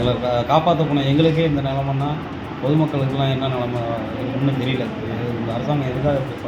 எங்களை காப்பாற்ற போன எங்களுக்கே இந்த நிலமைன்னா பொதுமக்களுக்கெல்லாம் என்ன நிலமை ஒன்றும் தெரியல. இந்த அரசாங்கம் எதுக்காக இப்படி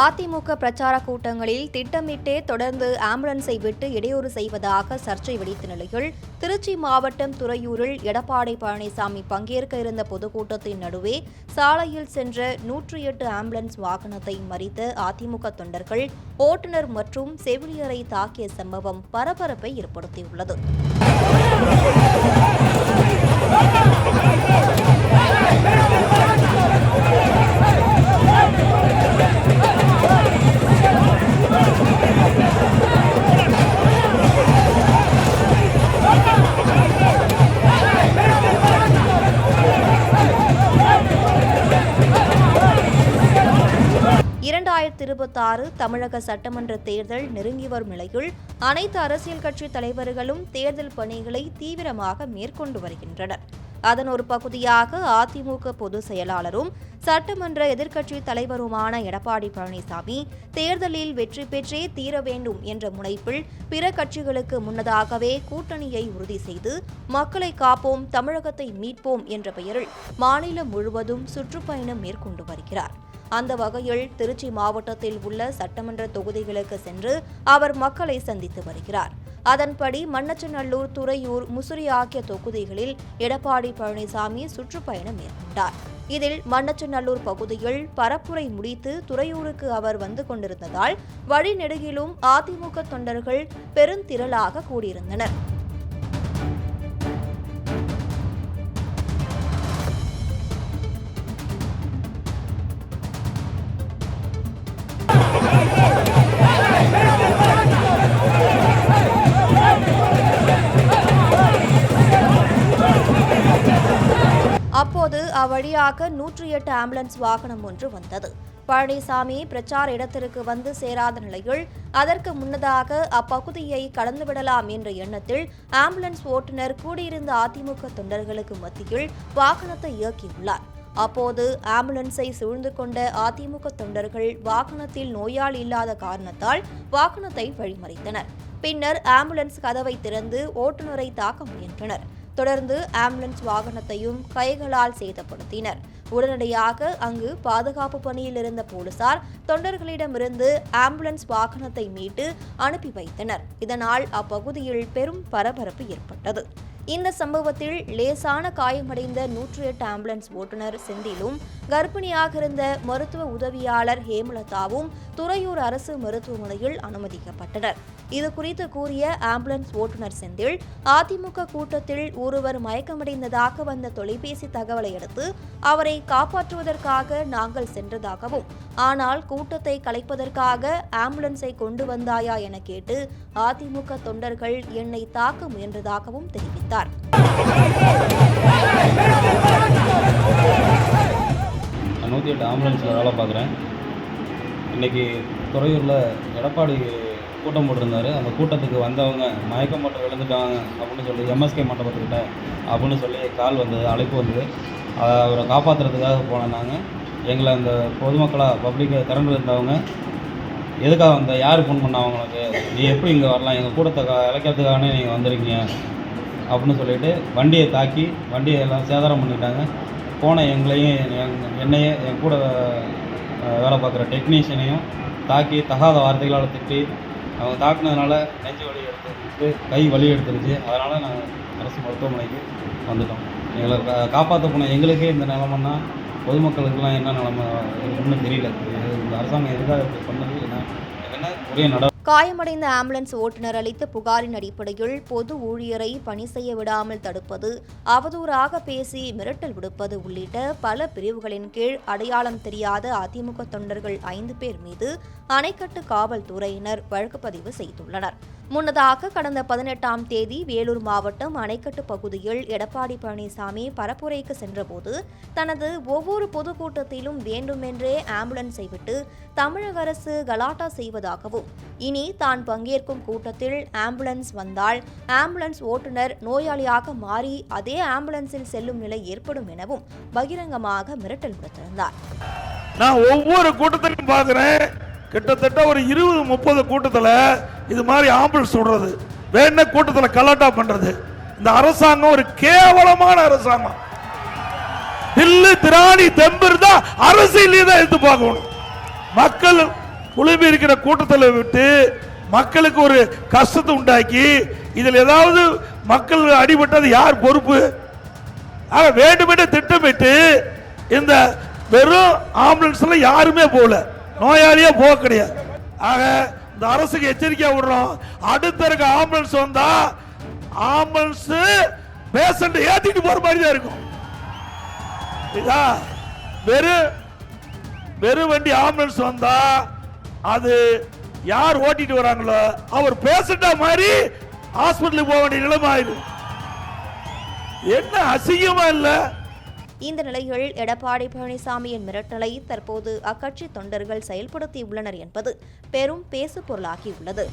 அதிமுக பிரச்சார கூட்டங்களில் திட்டமிட்டே தொடர்ந்து ஆம்புலன்ஸை விட்டு இடையூறு செய்வதாக சர்ச்சை வெடித்த நிலையில் திருச்சி மாவட்டம் துறையூரில் எடப்பாடி பழனிசாமி பங்கேற்க இருந்த பொதுக்கூட்டத்தின் நடுவே சாலையில் சென்ற நூற்றி எட்டு ஆம்புலன்ஸ் வாகனத்தை மறித்த அதிமுக தொண்டர்கள் ஓட்டுநர் மற்றும் செவிலியரை தாக்கிய சம்பவம் பரபரப்பை ஏற்படுத்தியுள்ளது. இரண்டாயிரத்தி இருபத்தாறு தமிழக சட்டமன்ற தேர்தல் நெருங்கி வரும் நிலையில் அனைத்து அரசியல் கட்சி தலைவர்களும் தேர்தல் பணிகளை தீவிரமாக மேற்கொண்டு வருகின்றனர். அதன் ஒரு பகுதியாக அதிமுக பொதுச் செயலாளரும் சட்டமன்ற எதிர்க்கட்சி தலைவருமான எடப்பாடி பழனிசாமி தேர்தலில் வெற்றி பெற்றே தீர வேண்டும் என்ற முனைப்பில் பிற கட்சிகளுக்கு முன்னதாகவே கூட்டணியை உறுதி செய்து மக்களை காப்போம் தமிழகத்தை மீட்போம் என்ற பெயரில் மாநிலம் முழுவதும் சுற்றுப்பயணம் மேற்கொண்டு வருகிறார். அந்த வகையில் திருச்சி மாவட்டத்தில் உள்ள சட்டமன்ற தொகுதிகளுக்கு சென்று அவர் மக்களை சந்தித்து வருகிறார். அதன்படி மண்ணச்சநல்லூர் துறையூர் முசிறி ஆகிய தொகுதிகளில் எடப்பாடி பழனிசாமி சுற்றுப்பயணம் மேற்கொண்டார். இதில் மண்ணச்சநல்லூர் பகுதியில் பரப்புரை முடித்து துறையூருக்கு அவர் வந்து கொண்டிருந்ததால் வழிநெடுகிலும் அதிமுக தொண்டர்கள் பெருந்திரளாக கூடியிருந்தனர். வழியாக நூற்றி எட்டு ஆம்புலன்ஸ் வாகனம் ஒன்று வந்தது. பழனிசாமி பிரச்சார இடத்திற்கு வந்து சேராத நிலையில் அதற்கு முன்னதாக அப்பகுதியை கடந்துவிடலாம் என்ற எண்ணத்தில் ஆம்புலன்ஸ் ஓட்டுநர் கூடியிருந்த அதிமுக தொண்டர்களுக்கு மத்தியில் வாகனத்தை இயக்கியுள்ளார். அப்போது ஆம்புலன்ஸை சூழ்ந்து கொண்ட அதிமுக தொண்டர்கள் வாகனத்தில் நோயாளி இல்லாத காரணத்தால் வாகனத்தை வழிமறித்தனர். பின்னர் ஆம்புலன்ஸ் கதவை திறந்து ஓட்டுநரை தாக்க முயன்றனர். தொடர்ந்து ஆம்புலன்ஸ் வாகனத்தையும் கைகளால் சேதப்படுத்தினர். உடனடியாக அங்கு பாதுகாப்பு பணியில் இருந்த போலீசார் தொண்டர்களிடமிருந்து ஆம்புலன்ஸ் வாகனத்தை மீட்டு அனுப்பி வைத்தனர். இதனால் அப்பகுதியில் பெரும் பரபரப்பு ஏற்பட்டது. இந்த சம்பவத்தில் லேசான காயமடைந்த நூற்றி எட்டு ஆம்புலன்ஸ் ஓட்டுநர் செந்திலும் கர்ப்பிணியாக இருந்த மருத்துவ உதவியாளர் ஹேமலதாவும் துறையூர் அரசு மருத்துவமனையில் அனுமதிக்கப்பட்டனர். இது குறித்து கூறிய ஆம்புலன்ஸ் ஓட்டுநர் செந்தில் அதிமுக கூட்டத்தில் ஒருவர் மயக்கமடைந்ததாக வந்த தொலைபேசி தகவலை அடுத்து அவரை காப்பாற்றுவதற்காக நாங்கள் சென்றதாகவும் ஆனால் கூட்டத்தை கலைப்பதற்காக ஆம்புலன்ஸை கொண்டு வந்தாயா என கேட்டு அதிமுக தொண்டர்கள் என்னை தாக்க முயன்றதாகவும் தெரிவித்தார். நான் நூற்றி எட்டு ஆம்புலன்ஸில் வேலை பார்க்குறேன் இன்றைக்கி துறையூரில் எடப்பாடி கூட்டம் போட்டிருந்தாரு. அந்த கூட்டத்துக்கு வந்தவங்க மயக்கம் மட்டும் விழுந்துட்டாங்க அப்படின்னு சொல்லி எம்எஸ்கே மண்டபத்துக்கிட்ட அப்படின்னு சொல்லி கால் வந்தது அழைப்பு வந்தது. அதை அவரை காப்பாற்றுறதுக்காக போனோம் நாங்கள் எங்களை அந்த பொதுமக்களாக பப்ளிக்கை திரண்டு இருந்தவங்க எதுக்காக வந்த? யார் ஃபோன் பண்ணா உங்களுக்கு நீ எப்படி இங்கே வரலாம்? எங்கள் கூட்டத்தை க- இழைக்கிறதுக்காகவே நீங்கள் வந்திருக்கீங்க. அப்படின்னு சொல்லிட்டு வண்டியை தாக்கி வண்டியை எல்லாம் சேதாரம் பண்ணிட்டாங்க. போன எங்களையும் என்னையே என் கூட வேலை பார்க்குற டெக்னீஷியனையும் தாக்கி தகாத வார்த்தைகளால் திட்டி அவங்க தாக்குனதுனால நெஞ்சு வலி எடுத்துருச்சு கை வலி எடுத்துருச்சு. அதனால் நாங்கள் அரசு மருத்துவமனைக்கு வந்துட்டோம். எங்களை காப்பாற்ற போன எங்களுக்கே இந்த நிலமன்னா பொதுமக்களுக்கெல்லாம் என்ன நிலமை ஒன்றும் தெரியல. இந்த அரசாங்கம் எதுக்காக இப்படி பண்ணது என்ன என்ன உரிய நட காயமடைந்த ஆம்புலன்ஸ் ஓட்டுநர் அளித்த புகாரின் அடிப்படையில் பொது ஊழியரை பணி செய்ய விடாமல் தடுப்பது அவதூறாக பேசி மிரட்டல் விடுப்பது உள்ளிட்ட பல பிரிவுகளின் கீழ் அடையாளம் தெரியாத அதிமுக தொண்டர்கள் ஐந்து பேர் மீது அணைக்கட்டு காவல்துறையினர் வழக்கு பதிவு செய்துள்ளனர். முன்னதாக கடந்த பதினெட்டாம் தேதி வேலூர் மாவட்டம் அணைக்கட்டு பகுதியில் எடப்பாடி பழனிசாமி பரப்புரைக்கு சென்றபோது தனது ஒவ்வொரு பொதுக்கூட்டத்திலும் வேண்டுமென்றே ஆம்புலன்ஸை விட்டு தமிழக அரசு கலாட்டா செய்வதாகவும் இனி தான் பங்கேற்கும் கூட்டத்தில் ஆம்புலன்ஸ் வந்தால் ஆம்புலன்ஸ் ஓட்டுநர் நோயாளியாக மாறி அதே ஆம்புலன்ஸில் செல்லும் நிலை ஏற்படும் எனவும் பகிரங்கமாக மிரட்டல் விடுத்திருந்தார். நான் ஒவ்வொரு கூட்டத்திலும் பார்க்குறேன். கிட்டத்தட்ட ஒரு இருபது முப்பது கூட்டத்தில் இது மாதிரி ஆம்புலன்ஸ் விடுறது. வேண கூட்டத்தில் கலாட்டா பண்ணுறது இந்த அரசாங்கம் ஒரு கேவலமான அரசாங்கம். தில்லு திராணி தெம்பு இருந்தா அரசியலே தான் எடுத்து பார்க்கணும். மக்கள் குழுமி இருக்கிற கூட்டத்தில் விட்டு மக்களுக்கு ஒரு கஷ்டத்தை உண்டாக்கி இதில் ஏதாவது மக்கள் அடிபட்டது யார் பொறுப்பு? ஆக வேண்டுமென்று திட்டமிட்டு இந்த வெறும் ஆம்புலன்ஸ்ல யாருமே போகல. நோயாளியே போக கிடையாது. ஆக இந்த அரசுக்கு எச்சரிக்கையாக விடுறோம். அடுத்த இருக்க ஆம்புலன்ஸ் வந்தா ஆம்புலன்ஸ் பேஷண்ட் ஏத்திட்டு போற மாதிரி தான் இருக்கும். இதா? வெறும் வெறும் வண்டி ஆம்புலன்ஸ் வந்தா அது யார் ஓட்டிட்டு வராங்களோ அவர் பேசிட்ட மாதிரி ஹாஸ்பிட்டலுக்கு போக வேண்டிய நிலைமை ஆயிடும் என்ன அசிங்கமா இல்லை? இந்த நிலையில் எடப்பாடி பழனிசாமியின் மிரட்டலை தற்போது அக்கட்சி தொண்டர்கள் செயல்படுத்தியுள்ளனர் என்பது பெரும் பேசு பொருளாக்கி உள்ளது